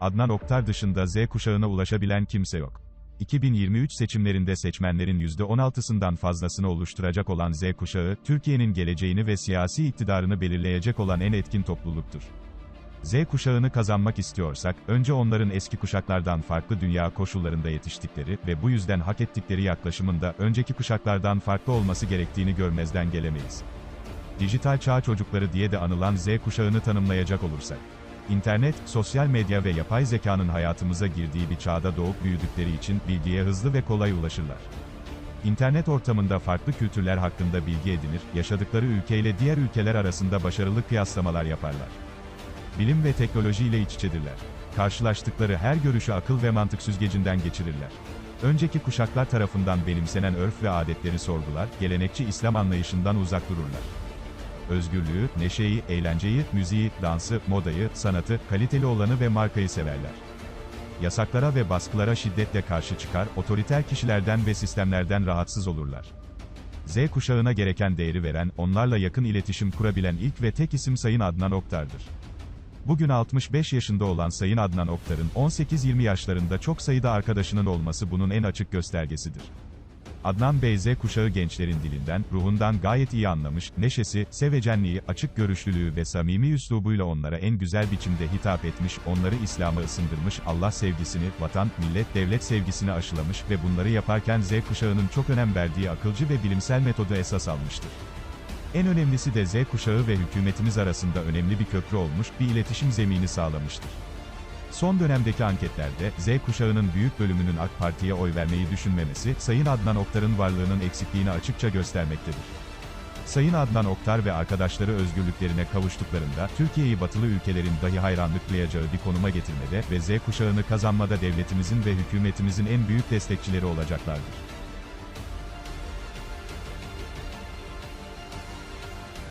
Adnan Oktar dışında Z kuşağına ulaşabilen kimse yok. 2023 seçimlerinde seçmenlerin %16'sından fazlasını oluşturacak olan Z kuşağı, Türkiye'nin geleceğini ve siyasi iktidarını belirleyecek olan en etkin topluluktur. Z kuşağını kazanmak istiyorsak, önce onların eski kuşaklardan farklı dünya koşullarında yetiştikleri ve bu yüzden hak ettikleri yaklaşımın da önceki kuşaklardan farklı olması gerektiğini görmezden gelemeyiz. Dijital çağ çocukları diye de anılan Z kuşağını tanımlayacak olursak, İnternet, sosyal medya ve yapay zekanın hayatımıza girdiği bir çağda doğup büyüdükleri için bilgiye hızlı ve kolay ulaşırlar. İnternet ortamında farklı kültürler hakkında bilgi edinir, yaşadıkları ülkeyle diğer ülkeler arasında başarılı kıyaslamalar yaparlar. Bilim ve teknoloji ile iç içedirler. Karşılaştıkları her görüşü akıl ve mantık süzgecinden geçirirler. Önceki kuşaklar tarafından benimsenen örf ve adetleri sorgular, gelenekçi İslam anlayışından uzak dururlar özgürlüğü, neşeyi, eğlenceyi, müziği, dansı, modayı, sanatı, kaliteli olanı ve markayı severler. Yasaklara ve baskılara şiddetle karşı çıkar, otoriter kişilerden ve sistemlerden rahatsız olurlar. Z kuşağına gereken değeri veren, onlarla yakın iletişim kurabilen ilk ve tek isim Sayın Adnan Oktar'dır. Bugün 65 yaşında olan Sayın Adnan Oktar'ın 18-20 yaşlarında çok sayıda arkadaşının olması bunun en açık göstergesidir. Adnan Bey Z kuşağı gençlerin dilinden, ruhundan gayet iyi anlamış, neşesi, sevecenliği, açık görüşlülüğü ve samimi üslubuyla onlara en güzel biçimde hitap etmiş, onları İslam'a ısındırmış, Allah sevgisini, vatan, millet, devlet sevgisini aşılamış ve bunları yaparken Z kuşağının çok önem verdiği akılcı ve bilimsel metodu esas almıştır. En önemlisi de Z kuşağı ve hükümetimiz arasında önemli bir köprü olmuş, bir iletişim zemini sağlamıştır. Son dönemdeki anketlerde, Z kuşağının büyük bölümünün AK Parti'ye oy vermeyi düşünmemesi, Sayın Adnan Oktar'ın varlığının eksikliğini açıkça göstermektedir. Sayın Adnan Oktar ve arkadaşları özgürlüklerine kavuştuklarında, Türkiye'yi batılı ülkelerin dahi hayranlık duyacağı bir konuma getirmede ve Z kuşağını kazanmada devletimizin ve hükümetimizin en büyük destekçileri olacaklardır.